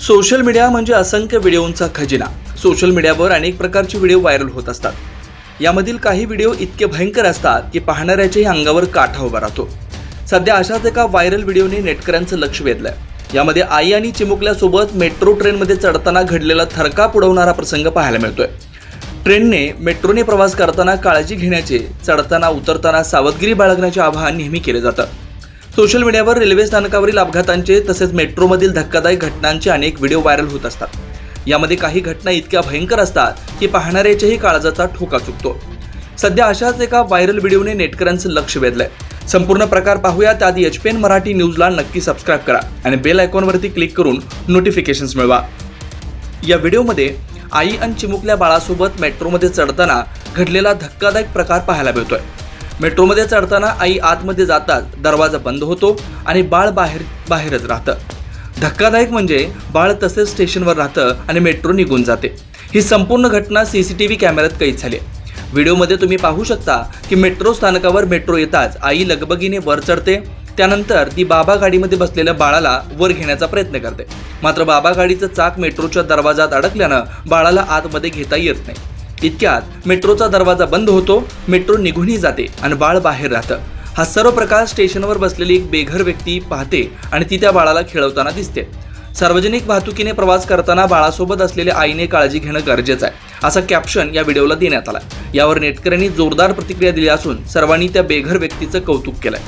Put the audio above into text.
Social media म्हणजे असंख्य व्हिडिओंचा खजिना. सोशल मीडियावर अनेक प्रकारचे व्हिडिओ व्हायरल होत असतात. यामधील काही व्हिडिओ इतके भयंकर असतात की पाहणाऱ्याच्याही अंगावर काठा उभा राहतो. सध्या अशाच एका व्हायरल व्हिडिओने नेटकऱ्यांचं लक्ष वेधलंय. यामध्ये आई आणि चिमुकल्यासोबत मेट्रो ट्रेनमध्ये चढताना घडलेला थरकाप उडवणारा प्रसंग पाहायला मिळतोय. ट्रेनने मेट्रोने प्रवास करताना काळजी घेण्याचे चढताना उतरताना सावधगिरी बाळगण्याचे आवाहन नेहमी केले जातं. सोशल मीडियावर रेल्वे स्थानकावरील अपघातांचे तसेच मेट्रोमधील धक्कादायक घटनांचे अनेक व्हिडिओ व्हायरल होत असतात. यामध्ये काही घटना इतक्या भयंकर असतात की पाहणाऱ्याच्याही काळजाचा ठोका चुकतो. सध्या अशाच एका व्हायरल व्हिडिओने नेटकऱ्यांचं लक्ष वेधलंय. संपूर्ण प्रकार पाहूया त्याआधी एच पी एन मराठी न्यूजला नक्की सबस्क्राईब करा आणि बेल आयकॉनवरती क्लिक करून नोटिफिकेशन्स मिळवा. या व्हिडिओमध्ये आई आणि चिमुकल्या बाळासोबत मेट्रोमध्ये चढताना घडलेला धक्कादायक प्रकार पाहायला मिळतोय. मेट्रोमध्ये चढताना आई आतमध्ये जाताच दरवाजा बंद होतो आणि बाळ बाहेर बाहेरच राहतं. धक्कादायक म्हणजे बाळ तसेच स्टेशनवर राहतं आणि मेट्रो निघून जाते. ही संपूर्ण घटना सी सी टी व्ही कॅमेऱ्यात कैद झाली व्हिडिओमध्ये तुम्ही पाहू शकता की मेट्रो स्थानकावर मेट्रो येताच आई लगबगीने वर चढते त्यानंतर ती बाबा गाडीमध्ये बसलेल्या बाळाला वर घेण्याचा प्रयत्न करते. मात्र बाबा गाडीचं चाक मेट्रोच्या दरवाजात अडकल्यानं बाळाला आतमध्ये घेता येत नाही. इतक्यात मेट्रोचा दरवाजा बंद होतो मेट्रो निघूनही जाते आणि बाळ बाहेर राहतं. हा सर्व प्रकार स्टेशनवर बसलेली एक बेघर व्यक्ती पाहते आणि ती त्या बाळाला खेळवताना दिसते. सार्वजनिक वाहतुकीने प्रवास करताना बाळासोबत असलेल्या आईने काळजी घेणं गरजेचं आहे असा कॅप्शन या व्हिडिओला देण्यात आला. यावर नेटकऱ्यांनी जोरदार प्रतिक्रिया दिली असून सर्वांनी त्या बेघर व्यक्तीचं कौतुक केलंय.